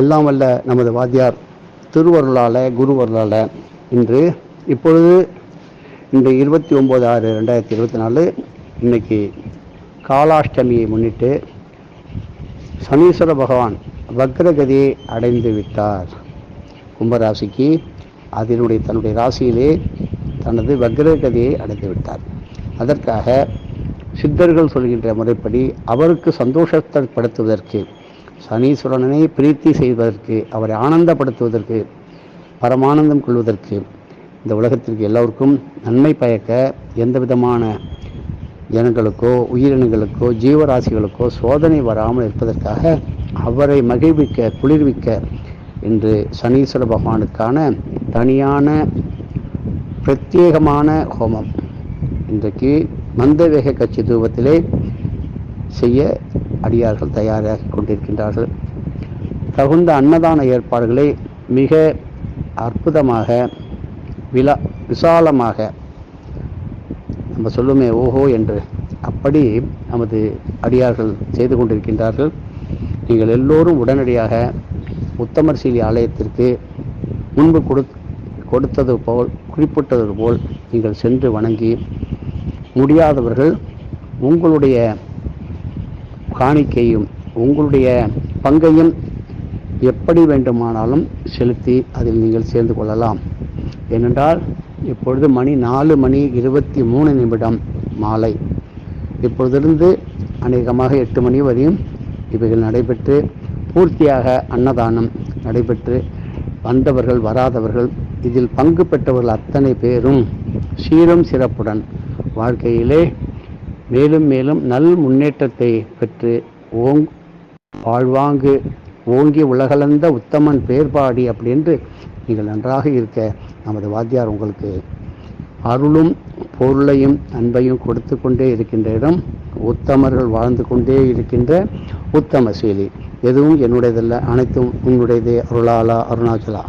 எல்லாம் வல்ல நமது வாத்தியார் திருவருளால் குருவருளால். இன்று இப்பொழுது இன்று இருபத்தி ஒம்பது ஆறு ரெண்டாயிரத்தி இருபத்தி நாலு இன்றைக்கி காலாஷ்டமியை முன்னிட்டு சனீஸ்வர பகவான் வக்ரகதியை அடைந்து விட்டார். கும்பராசிக்கு அதனுடைய தன்னுடைய ராசியிலே தனது வக்ரகதியை அடைந்து விட்டார். அதற்காக சித்தர்கள் சொல்கின்ற முறைப்படி அவருக்கு சந்தோஷத்தை படுத்துவதற்கு சனீஸ்வரனை பிரீத்தி செய்வதற்கு அவரை ஆனந்தப்படுத்துவதற்கு பரமானந்தம் கொள்வதற்கு இந்த உலகத்திற்கு எல்லோருக்கும் நன்மை பயக்க எந்த விதமான ஜனங்களுக்கோ உயிரினங்களுக்கோ ஜீவராசிகளுக்கோ சோதனை வராமல் இருப்பதற்காக அவரை மகிழ்விக்க குளிர்விக்க என்று சனீஸ்வர பகவானுக்கான தனியான பிரத்யேகமான ஹோமம். இன்றைக்கு மந்தவேக கட்சி தூபத்திலே செய்ய அடியார்கள் தயாராகி கொண்டிருக்கின்றார்கள். தகுந்த அன்னதான ஏற்பாடுகளை மிக அற்புதமாக விழா விசாலமாக நம்ம சொல்லுமே ஓஹோ என்று அப்படி நமது அடியார்கள் செய்து கொண்டிருக்கின்றார்கள். நீங்கள் எல்லோரும் உடனடியாக உத்தமர் சீலி ஆலயத்திற்கு முன்பு கொடு கொடுத்தது போல் குறிப்பிட்டது போல் நீங்கள் சென்று வணங்கி முடியாதவர்கள் உங்களுடைய காணிக்கையும் உங்களுடைய பங்கையும் எப்படி வேண்டுமானாலும் செலுத்தி அதில் நீங்கள் சேர்ந்து கொள்ளலாம். ஏனென்றால் இப்பொழுது மணி நாலு மணி இருபத்தி மூணு நிமிடம் மாலை. இப்பொழுதிருந்து அநேகமாக எட்டு மணி வரையும் இவைகள் நடைபெற்று பூர்த்தியாக அன்னதானம் நடைபெற்று வந்தவர்கள் வராதவர்கள் இதில் பங்கு பெற்றவர்கள் அத்தனை பேரும் சீரும் சிறப்புடன் வாழ்க்கையிலே மேலும் மேலும் நல் முன்னேற்றத்தை பெற்று ஓங் வாழ்வாங்கு ஓங்கி உலகளந்த உத்தமன் பேர்பாடி அப்படின்று நீங்கள் நன்றாக இருக்க நமது வாத்தியார் உங்களுக்கு அருளும் பொருளையும் அன்பையும் கொடுத்து கொண்டே இருக்கின்ற இடம் உத்தமர்கள் வாழ்ந்து கொண்டே இருக்கின்ற உத்தம சீலி. எதுவும் என்னுடையதல்ல அனைத்தும் உன்னுடையதே அருளாலா அருணாச்சலா.